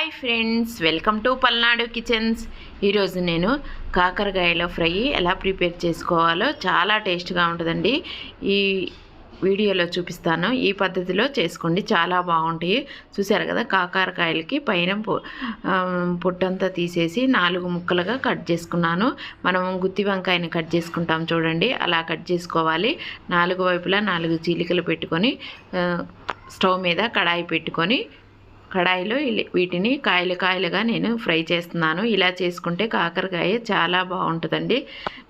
Hi friends welcome to Palnadu kitchens. ఈరోజు నేను కాకరకాయల fry ఎలా ప్రిపేర్ చేసుకోవాలో చాలా టేస్ట్గా ఉంటుందండి. ఈ వీడియోలో చూపిస్తాను. ఈ పద్ధతిలో చేసుకోండి చాలా బాగుంటాయి. చూసారు కదా కాకరకాయలకి పైన పొ- పొట్టంతా తీసేసి నాలుగు ముక్కలుగా కట్ చేసుకున్నాను. మనం గుత్తి వంకాయని కట్ చేసుకుంటాం చూడండి అలా కట్ చేసుకోవాలి. నాలుగు వైపులా నాలుగు చీలికలు పెట్టుకొని స్టవ్ మీద కడాయి పెట్టుకొని కడాయిలో వీటిని కాయలు కాయలుగా నేను ఫ్రై చేస్తున్నాను. ఇలా చేసుకుంటే కాకరకాయ చాలా బాగుంటుందండి.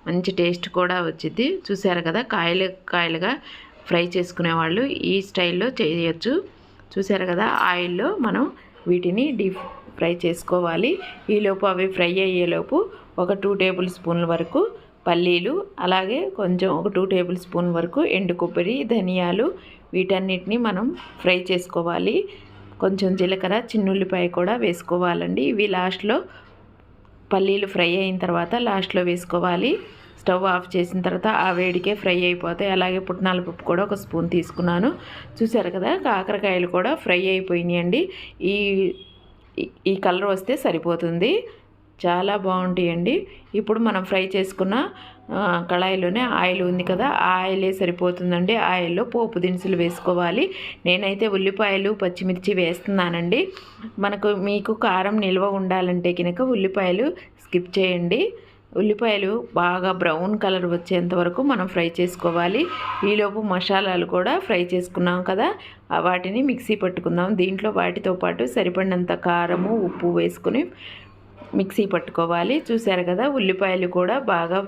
మంచి టేస్ట్ కూడా వచ్చింది చూసారు కదా కాయలు కాయలుగా ఫ్రై చేసుకునే వాళ్ళు ఈ స్టైల్లో చేయొచ్చు. చూసారు కదా ఆయిల్లో మనం వీటిని డీప్ ఫ్రై చేసుకోవాలి. ఈలోపు అవి ఫ్రై అయ్యేలోపు ఒక టూ టేబుల్ స్పూన్ల వరకు పల్లీలు అలాగే కొంచెం ఒక టూ టేబుల్ స్పూన్ వరకు ఎండు కొబ్బరి ధనియాలు వీటన్నిటిని మనం ఫ్రై చేసుకోవాలి. కొంచెం జీలకర్ర చిన్నుల్లిపాయ కూడా వేసుకోవాలండి. ఇవి లాస్ట్లో పల్లీలు ఫ్రై అయిన తర్వాత లాస్ట్లో వేసుకోవాలి. స్టవ్ ఆఫ్ చేసిన తర్వాత ఆ వేడికే ఫ్రై అయిపోతాయి. అలాగే పుట్నాల పప్పు కూడా ఒక స్పూన్ తీసుకున్నాను. చూసారు కదా కాకరకాయలు కూడా ఫ్రై అయిపోయినాయండి. ఈ ఈ- ఈ కలర్ వస్తే సరిపోతుంది. చాలా బాగుంటాయండి. ఇప్పుడు మనం ఫ్రై చేసుకున్న కళాయిలోనే ఆయిల్ ఉంది కదా ఆ ఆయిలే సరిపోతుందండి. ఆయిల్లో పోపు దినుసులు వేసుకోవాలి. నేనైతే ఉల్లిపాయలు పచ్చిమిర్చి వేస్తున్నానండి. మనకు మీకు కారం నిల్వ ఉండాలంటే కనుక ఉల్లిపాయలు స్కిప్ చేయండి. ఉల్లిపాయలు బాగా బ్రౌన్ కలర్ వచ్చేంత వరకు మనం ఫ్రై చేసుకోవాలి. ఈలోపు మసాలాలు కూడా ఫ్రై చేసుకున్నాం కదా వాటిని మిక్సీ పట్టుకుందాం. దీంట్లో వాటితో పాటు సరిపడినంత కారము ఉప్పు వేసుకుని మిక్సీ పట్టుకోవాలి. చూసారు కదా ఉల్లిపాయలు కూడా బాగా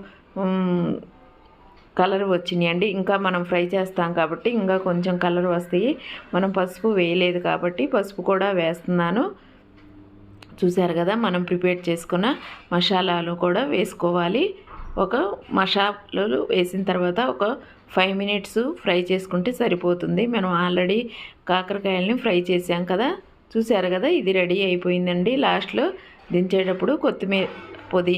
కలర్ వచ్చినాయండి ఇంకా మనం ఫ్రై చేస్తాం కాబట్టి ఇంకా కొంచెం కలర్ వస్తాయి. మనం పసుపు వేయలేదు కాబట్టి పసుపు కూడా వేస్తున్నాను. చూసారు కదా మనం ప్రిపేర్ చేసుకున్న మసాలాలు కూడా వేసుకోవాలి. ఒక మసాలాలు వేసిన తర్వాత ఒక ఫైవ్ మినిట్స్ ఫ్రై చేసుకుంటే సరిపోతుంది. మనం ఆల్రెడీ కాకరకాయలని ఫ్రై చేసాం కదా. చూసారు కదా ఇది రెడీ అయిపోయిందండి. లాస్ట్లో దించేటప్పుడు కొత్తిమీర పొది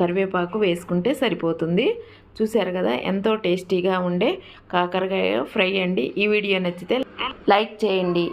కరివేపాకు వేసుకుంటే సరిపోతుంది. చూశారు కదా ఎంతో టేస్టీగా ఉండే కాకరకాయ ఫ్రై అండి. ఈ వీడియో నచ్చితే లైక్ చేయండి.